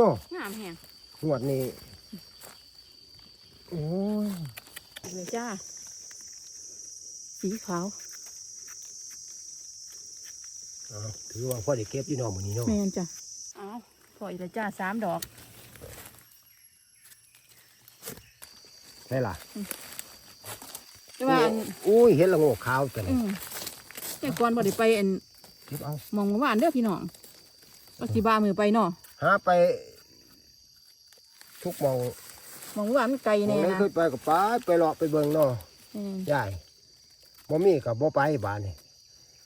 โอ้งามแฮงหวดนี้ โอ้ยเลยจ้า สีขาวเอาถือว่าพ่อได้เก็บอยู่เนอกมือนี้เนาะแม่นจ้ะเอาพออีกแล้วจ้าสามดอกใช่ล่ะแต่ว่าอันอุ้ยเห็นละโงกขาวจังเลอืยมแต่ก่อนบ่ได้ไปอันเก็บเอา หมองเมื่อวานเด้อพี่น้องว่าสิบ้ามือไปเนาะหาไป ทุกหมองหมองเมื่อวานมันไกลหมอแน่งไหนนะเคยไปกับป้าไปเลาะไปเบิ่งเนาะแม่นยายบ่มีกับบ่ไปบ้านนี่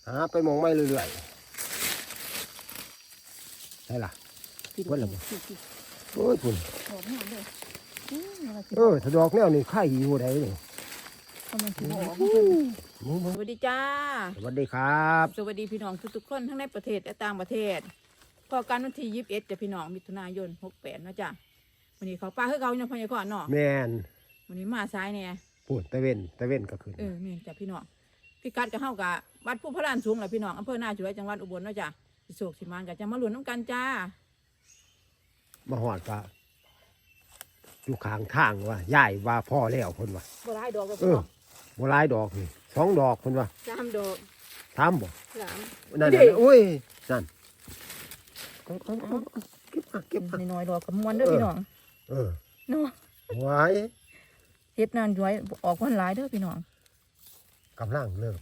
หาไปหมองไม่เรื่อยๆใช่ล่ะพี่เพิ่นล่ะบ่พี่พี่โอ้ยคุณดอกงามเด้ออืมว่าสิเออถ้าดอกแนวนี่ไข่อยู่ไดนี่เอามันสิบ่ออกมึเพิ่นงมึงสวัสดีจ้า สวัสดีครับ สวัสดีพี่น้องทุกๆคนทั้งในประเทศและต่างประเทศพอกันวันที่ยี่สิบเอ็ดจะพี่น้องมิถุนายนหกแปดนะจ๊ะ วันนี้เขาป้าคือเขาเนี่ยพญากรเนาะแมนวันนี้มาซ้ายเนี่ยพูดตะเวนตะเวนก็ขึ้นเออแม่นจ้ะพี่น้องพี่กัดกับเฮากับวัดผู้พระลานสูงแหละพี่น้องอำเภอหน้าจุ๋ยจังหวัดอุบลเนาะจ้ะสิโศกสิมานกับจะมาหลุนน้ำกันจ้า มาหอดก็อยู่ข้างทางว่าย่ายว่าพ่อแล้วคนว่าบ่ร้ายดอกกับเอพี่อน้องบ่หลายดอกนี่สองดอกคนว่าสามดอกถามบ่สามนั่นเด้น่ะอุ้ยนั่นเอาเอาเอาเอาเก็บมาเก็บมาน้อยๆดอกกับมวนเด้อพี่น้อง เออเนาะไว้เฮ็ดนานย้อยออกวันหลายเด้อพี่น้องกำลังเริ่ม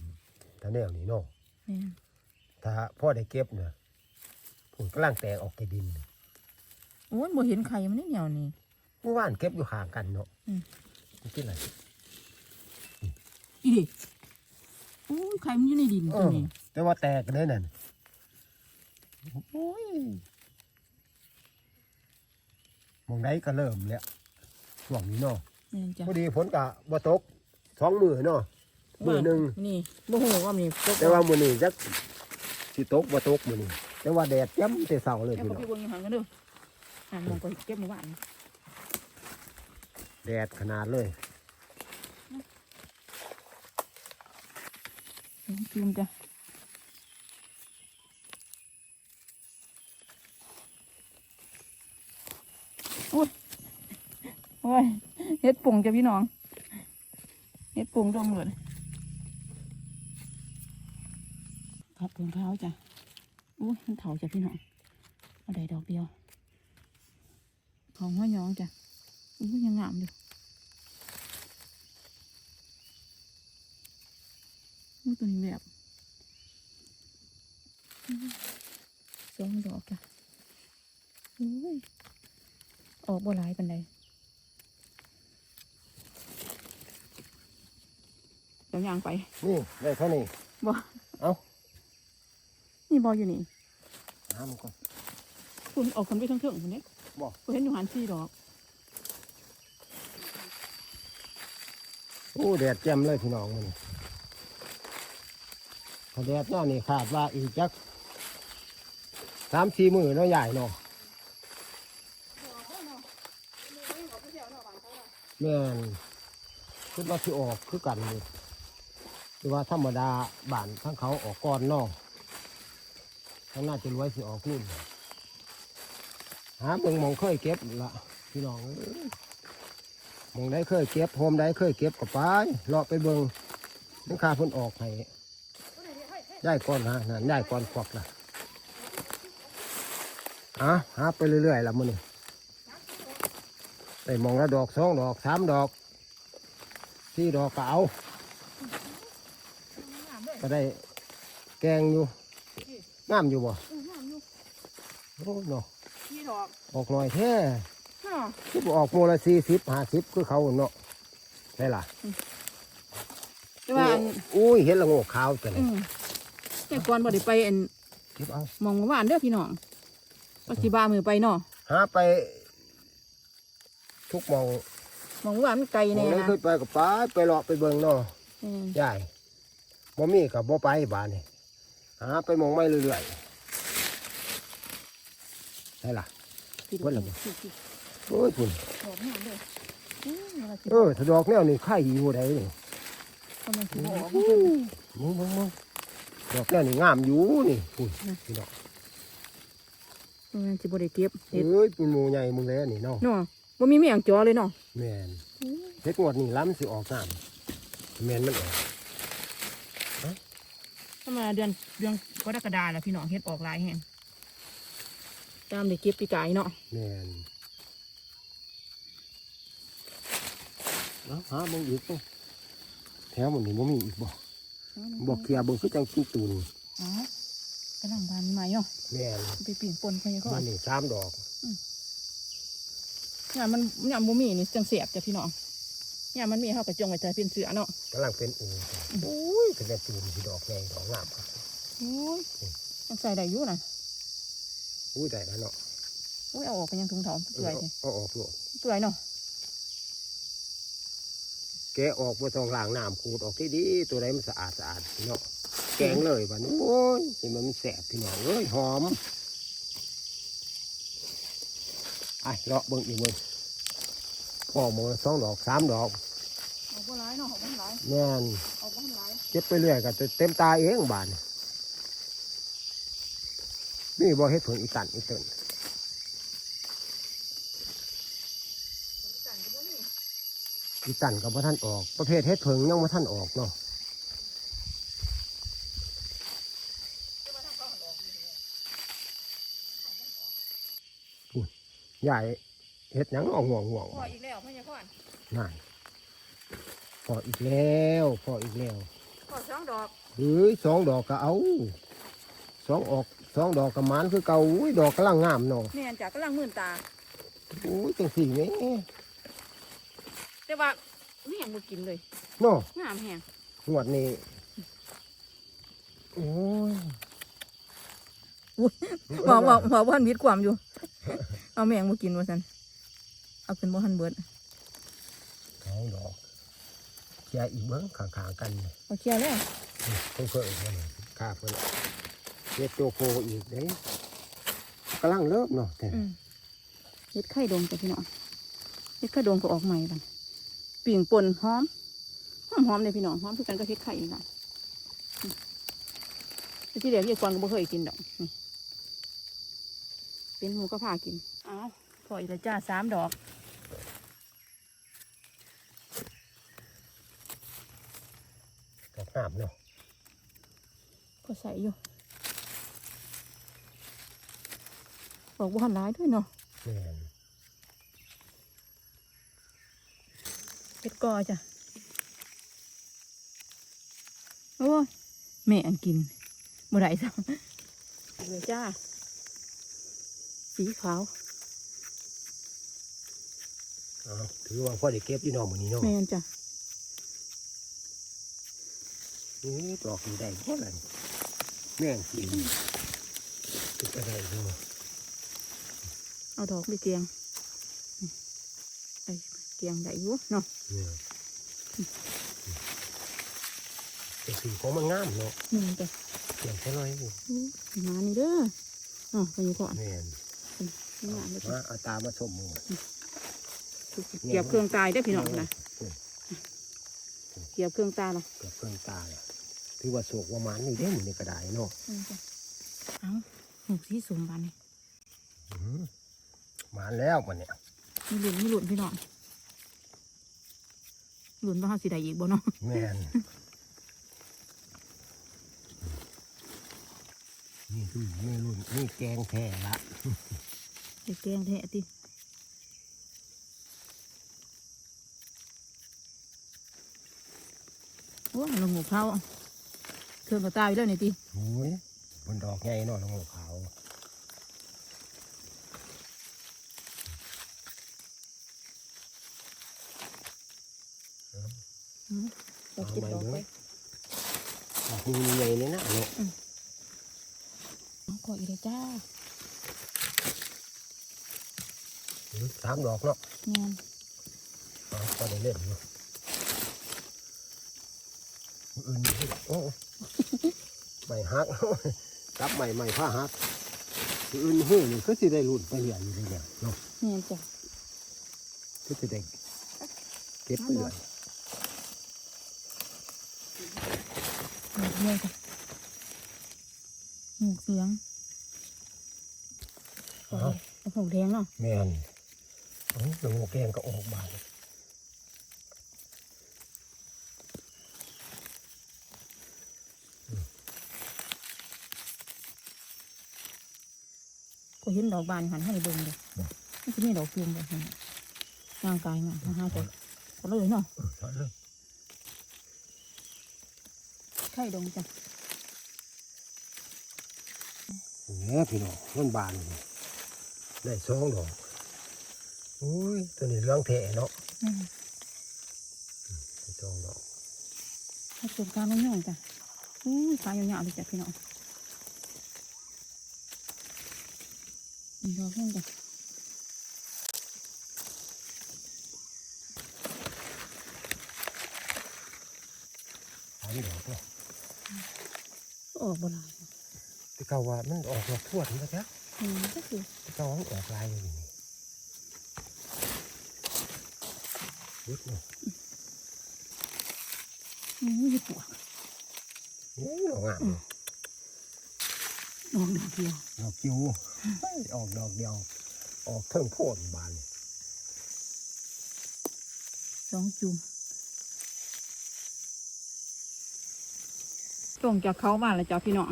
ถ้าแนวนี้เนาะแม่นถ้าพ่อได้เก็บเนี่ยผลกำลังแตกออกแกดินโอ้ยบ่เห็นไข่มันนี่เหนียวนี่เมื่อวานเก็บอยู่ห่างกันเนาะอืมมันกินอะไรอีดิโอ้ยไข่มันอยู่ในดินเอตัวอนี้แต่ว่าแตกกันได้นั่นโอ้ยห มองไหนก็เริ่มแล้วช่วงนี้เนาะแม่นจ้ะพอดีฝนกะบ่ตกสองมือเนาะมื้อหนึ่งนี่บ่ฮู้ว่ามีตกแต่ว่ามื้อนี้จักสิตกบ่ตกมื้อนี้แต่ว่าแดดจ้ำแต่เช้าเลยเดี๋ยวพี่พอน้องพี่เบิ่งอยู่หันกันเด้อหันมองไปเก็บหมู่บ้านแดดขนาดเลยกินจ้ะ อ้ยโอ้ยเฮ็ดปุ่งจ้ะพี่น้องเฮ็ดปุ่งดงเลยครับถุงเท้าจ้ะโอ้ยมันเถาจ้ะพี่น้องเอาได้ดอกเดียว ของห้อยยองจ้ะอู้ยยังงามอยู่อู้ตัวนี้แบบอื้อสองดอกจ้ะโอ้ย ออกบ่หลายปันใดเดี๋ยวยางไปนี่ได้เท่านี้บ่เอ้านี่บออยู่นี่น้ำก่อนคุณออกคนไปทั้งเถิงคนนี้บ่คุณเห็นอยู่หันสี่ดอกโอ้แดดแจ่มเลยพี่น้องมันพอแดดหน้านี่ขาดว่าอีกจักสามสี่มือเนาะใหญ่เนาะ แม่นคือว่าที่ออกคือกันเลยคือว่าธรรมดาบ้านทั้งเขาออกก่อนนาะทั้งน่าจะรวยสิออกรุ่นหาเบิ่งมองเคยเก็บละพี่น้องมองได้เคยเก็บโฮมได้เคยเก็บกับไปเลาะไปเบิ่งนังคาพิ่นออกให้ย้ก่อนฮะนั่นย้ก่อนควักละอะหาไปเรื่อยๆละมื้อนี้ ได้หมองละดอกสองดอกสามดอกสี่ดอกก็เอาก็ได้แกงอยู่งามอยู่บ่โอ้เนาะสี่ดอกออกหน่อยแท้ฮะคือบ่ออกโมละสี่สิบห้าสิบคือเขาเนาะได้ล่ะแต่ว่าอันอุ้ยเห็นละโงกขาวจังเลอืยมแต่ก่อนบ่ได้ไปอันเก็บเอาหมองเมื่อวานเด้อพี่น้องว่าสิบ้ามือไปเนาะหาไป ทุกหมองหมองเมื่อวานมันไกลหมอแน่งไหนนะเคยไปกับป้าไปเลาะไปเบิ่งเนาะอืมยายบ่มีกับบ่ไปบ้านนี่หาไปหมองไม่เรื่อยๆได้ล่ะพี่เบิ่งแล้วบ่พี่พี่โอ้ยคุณดอกงามเด้ออืมว่าสิเออถ้าดอกแนวนี่ไข่อยู่ไดนี่กำลังสิบ่ออกมึงมึงมึงดอกแก้วนี่งามอยู่นี่อุ้ยพี่ดอกมันสิบ่ได้เก็บเห็ดเอ้ยเป็นหมูใหญ่มึงแล้วนี่เนาะเนาะ บ่มีแมงจอเลยเนาะแม่นเฮ็ดงวดนี่ล้ำสิออกน้ำแม่นมันออกถ้ามาเดือนเดือนกรกฎาแล้วพี่น้องเฮ็ดออกหลายแฮงตามได้เก็บปีกายเนาะแม่นเอาหามึงอีกบ่แถวมันนี่บ่มีอีกบ่บ่เคลียร์เบิ่งคือจังกิ้งตูนอ๋อกำลังบานใหม่เนาะแม่นไปปิ่งปนไปก่อมันนนี่สามดอก เนี่ยมันเนี่ยบ่มีนี่จังเสียบจ้ะพี่น้องเนี่ยมันมีเฮากระจงไว้แต่เป็นเสือเนาะกำลังเป็นอูโอ้ยเป็นแต่ตูนสิดอกแดงดอกงามครับโอ้ยยังใส่ได้อยู่น่ะอุ้ยได้แล้วเนาะโอ้ยเอาออกไปยังถุงเถาเปื่อยเลยเอาออกโลดเปื่อยเนาะแกะออกบ่ต้องล้างน้ำขูดออกที่ดีตัวใดมันสะอาดสะอาดเนาะแกงเลยบัดนี้โอ้ยนี่มันแสบพี่น้องเอ้ยหอม ไอ้เลาะเบิ่งอีกเบิ่งพ่อหมอสองดอกสามดอกเอาบ่หลายเนาะเอาบ่หลายแน่นเอาบ่หลายเก็บไปเรื่อยก็จะเต็มตาเองบานนี่บ่เฮ็ดผลอีตันอีเตินจันก็บ่มีอีตันกับพ่ท่านออก ประเภทเฮ็ดเพิงยังพ่ท่านออกเนาะ ใหญ่เฮ็ดหยังออกห่วงห่วงพออีกแล้วพ่อใหญ่พ่อนนั่นพออีกแล้วพออีกแล้วพอสองดอกเฮ้ยสองดอกก็เอาสองออกสองดอกกับมันคือเก่าอุ้ยดอกกำลังงามเนาะแม่นจ้ะกำลังมื่นตาอุ้ยจังสี่แหม่แต่ว่าไม่ยังบ่กินเลยเนาะงามแฮงงวดนี้โอ้ยบอกบอกบอกว่ามิดความอยู่ เอาแม่งบ่กินว่าซั่นเอาเป็นบ่ทันเบิดสองดอกเคลียร์อีกเบิ้งข้างๆกันนี่เอาเคลียร์แล้วเพิ่งเพิ่งเพิ่นข้าเพิ่นเฮ็ดโจโคอีกเด้กำลังเริ่มเนาะแต่อืมเฮ็ดไข่ดงจ้ะพี่น้องเฮ็ดไข่ดงก็ออกใหม่บัดปิ่งป่นหอมหอมหอมเลยพี่น้องหอมคือกันก็เฮ็ดไข่นี่ล่ะอืมแต่ที่เดี๋ยวยายกวางก็บ่เคยกินดอกอืมเป็นหมูก็พากิน อ้าวพออีกแล้วจ้าสามดอกดอกงามเนาะก็ใส่อยู่บอกว่าหันร้ายด้วยเนาะแม่นเฮ็ดกอจ้ะโอ้ยแม่อันกินบ่ได้จ้ะเหลือจ้า สีขาวเอา ถือว่าพ่อได้เก็บอยู่เนาะมื้อนี้เนาะแม่นจ้ะนี่ดอกอยู่ได้บ่ล่ะนี่แม่งกินติดอะไรเนาะเอาดอกไปเกียงไอ้เกียงได้อยู่เนาะเนี่ยแต่สีของมันงามเนาะนี่จ้ะเปลี่ยนแค่น้อยนี่อู้มานี่เด้ออ๋อไปอยู่ก่อนแม่นนี่งามเลยมาเอาตามาชมมือ เกี่ยวเครื่องตายได้อพี่น้องนะอืมเกี่ยวเครื่องตาเนาะเกือบเครื่องตาเลยถือว่าโศกว่ามันนี่เด้มันนี่ก็ได้เนาะนี่จ้ะเอาหกสีสมบันนี่อืมมันแล้วมันเนี่ยมีหลุนมีหลุนพี่น้องหลุนว่าเขาสิได้อีกบ่เนาะแม่นนี่รุ่นนี่รุ่นนี่แกงแท้ละเด็กแกงแท้ติ โอ้ยลงหมูเผาเครื่องกระตายอยู่แล้วนี่ติโอ้ยบนดอกไงเนาะน้องหัวขาวเรากินดอกไปดอกนี่ใหญ่เลยนะเนาะเอาขออีกเลยจ้าอืมสามดอกเนาะแม่นเอาพอได้เล่นเนาะ อื่นโอ้ใหม่ฮักจับใหม่ใหม่ผ้าฮักอื่นหูนี่ก็สิได้รุ่นไปเรียนอยู่เลยเนี่ยเนาะแม่นจ้ะก็สิได้เก็บไปเรื่อยหมูเดียวจ้ะหมูเสียงเอาโอ้โหโอ้โหแดงเนาะแม่นโอ้ยหลวงแกงก็ออกบานก็ เห็นดอกบานหันให้เบิ่งเลยมันจะมีดอกจุ่มเลยร่างกายมันมาหาแต่ก็เลยเนาะเออถอยเลยไข่ดงจ้ะเนี่ยพี่น้องมันบานนี่ได้สองดอกอุ้ยตัวนี้เรื่องแท้เนาะอืมได้สองดอกให้จุ่มกลางมันย่องจ้ะอู้ยขายยาวๆเลยจ้ะพี่น้อง อีกดอกหนึงจ้ะสามดอกเนาะออกโบราณแต่เก่าว่ามันออกดอกทั่วถึงแล้วจ้ะอืมก็คือแต่เก่าว่ามันออกลายเลยนี่ยุดเนาะอืมยี่ปวกนี่ดอกงามเนาะ ดอกดอกเดียวดอกคิวเฮ้ยออกดอกเดียว ออกเทิงโพดบานนี่สองจุ่มตรงจากเขามาแล้วจ้ะพี่น้อง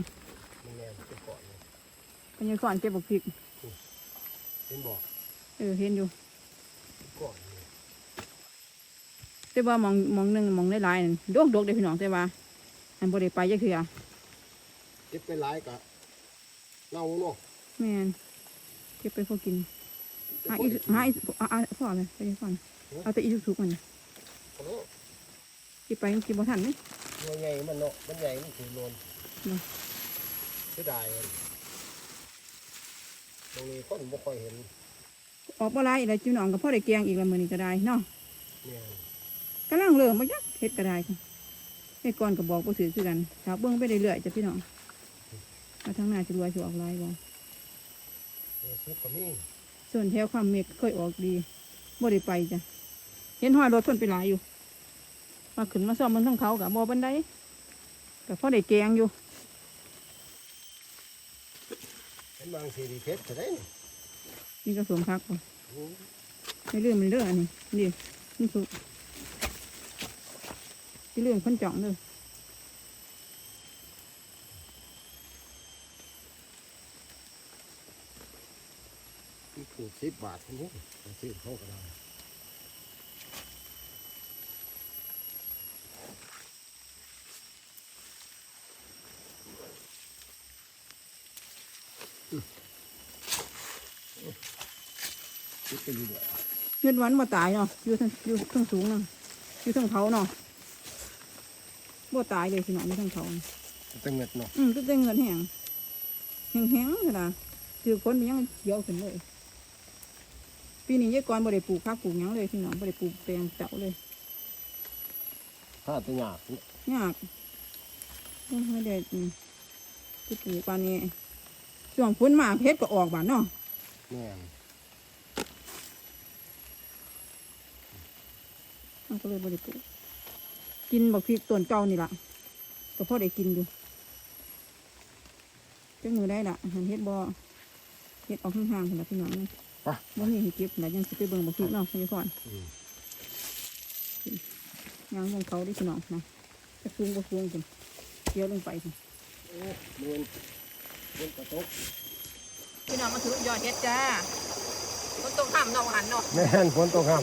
มันแน่นเป็นก่อนเลยเป็นยังก่อนเก็บบักพริกเป็นบอกเออเห็นอยู่ก่อนเลยแต่ว่ามองมองหนึ่งมองได้หลายนั่นดกดกเด้อพี่น้องแต่ว่าอันบ่ได้ไปจักเทื่อเก็บไปหลายกะ เน่าเนาะแม่นเก็บไปพอกินหาอีหาอีอะอะพ่อเลยไปก่อนเอาแต่อีสุกๆมันเอาเนาะกินไปกินบ่ทันเด้ตัวใหญ่มันเนาะมันใหญ่มันถือโลนอืมเสียดายมันตรงนี้คนบ่ค่อยเห็น ออกบ่หลายอีกแล้วพี่น้องก็พอได้แกงอีกแล้วมื้อนี้ก็ได้เนาะเนี่ยกำลังเริ่มบ่จักเฮ็ดก็ได้ค่ะไอ้ก่อนก็บอกบ่ถือคือกันถ้าเบิ่งไปเรื่อยๆจ้ะพี่น้อง ว่าทางหน้าจะรวยสิออกหลายบ่เนี่ยซุปก็มีส่วนแถวความเมฆเคยออกดีบ่ได้ไปจ้ะเห็นห้อยรถเพิ่นไปหลายอยู่ มาขึ้นมาซ่อมมันทั้งเขากับบ่บันไดกับพ่อได้แกงอยู่เห็นบางสีดีเพชรก็ได้นี่นี่ก็สวมพักบ่โอ้ไม่ลืมมันเด้ออันนี้นี่มันสุกที่เรื่องคนจ่องเด้อ มันถูก สิบบาททั้งนี้ไปซื้อเขาก็ได้อืมคิดไปเรื่อยเงินวันบ่ตายเนาะอยู่ทั้งอยู่ทั้งสูงเนาะอยู่ทั้งเขาเนาะบ่ตายเลยพี่น้องอยู่ทั้งเขาๆเป็นเงินเนาะอืมก็ได้เงินแห้งแห้งๆขนาดถือคนมันยังเขียวขึ้นเลย ปีนี้ยายกรบ่ได้ปลูกผักปลูกหยังเลยพี่น้องบ่ได้ปลูกแปลงเจ้าเลยถ้าตัวหยาบยากไม่ได้อืมที่ปลูกปานนี้ช่วงฝนมาเพชรก็ออกบานเนาะแม่นมันก็เลยบ่ได้ปลูกกินบักพริกต้นเก่านี่ล่ะก็พอได้กินอยู่จังมือได้ล่ะหันเฮ็ดบ่เฮ็ดออกห่างๆพุ่นล่ะพี่น้องไป บ่มีให้เก็บนะยังสิไปเบิ่งบักพริกเนาะพี่ก่อนอืมยางของเขาดิพี่น้องนะจะซูงบ่ซูงพุ่นเกี่ยวลงไปพุ่นโอ้เงินเงินกระตกพี่น้องมาถือยอดเฮ็ดจ้าฝนตกห้ามนอกหันเนาะแม่นฝนตกห้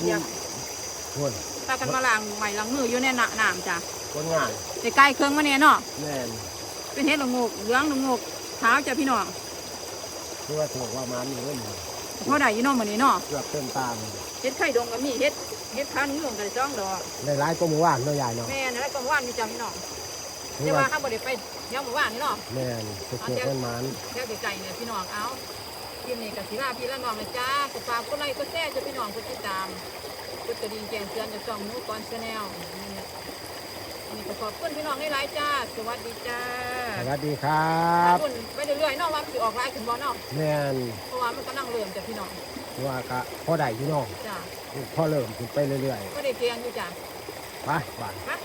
เยี่ยมำคนพากันมาล้างใหม่ล้างมืออยู่ในน้ำน้ำจ้ะคนงานใกล้ๆเครื่องมาเนี่ยเนาะแม่นเป็นเห็ดละโงกเหลืองละโงกขาวจ้ะพี่น้อง ที่ว่าถูกว่ามันเงินพอได้อยู่เนาะมื้อนี้เนาะเกือบเต็มตามเฮ็ดไข่ดงก็มีเฮ็ดเฮ็ดขาวเหลืองก็ได้จ้องดอกได้หลายก็มือว่านเนาะยายเนาะแม่นั่นแหละก็ว่านอยู่จ้ะพี่น้องถือแต่ว่าว่าเฮาบ่ได้ไปเดี๋ยวมื้อวานนี่เนาะ แม่นถูกเงินมันเดี๋ยวไกลๆเนี่ยพี่น้องเอาคลิปนี้ก็สิลาพี่ละน้องนะจ้าก็ฝากกดไลค์กดแชร์จ้ะพี่น้องกดติดตามกดกระดิ่งแจ้งเตือนจะช่องหนูก่อนชาแนล นี่ก็ขอบคุณพี่น้องหลายๆจ้า สวัสดีจ้าสวัสดีครัขอบบ คุณไปเรื่อยๆเนาะว่ามันสิออกลายขึ้นบ่เนาะแม่นเพราะว่ามันก็นั่งเริ่มจ้ะพี่น้องที่ว่าก็พอได้อยู่เนาะจ้าพอเริ่มขึ้นไปเรื่อยไม่ได้เพียงอยู่จ้ะๆไปบ้าน ฮะ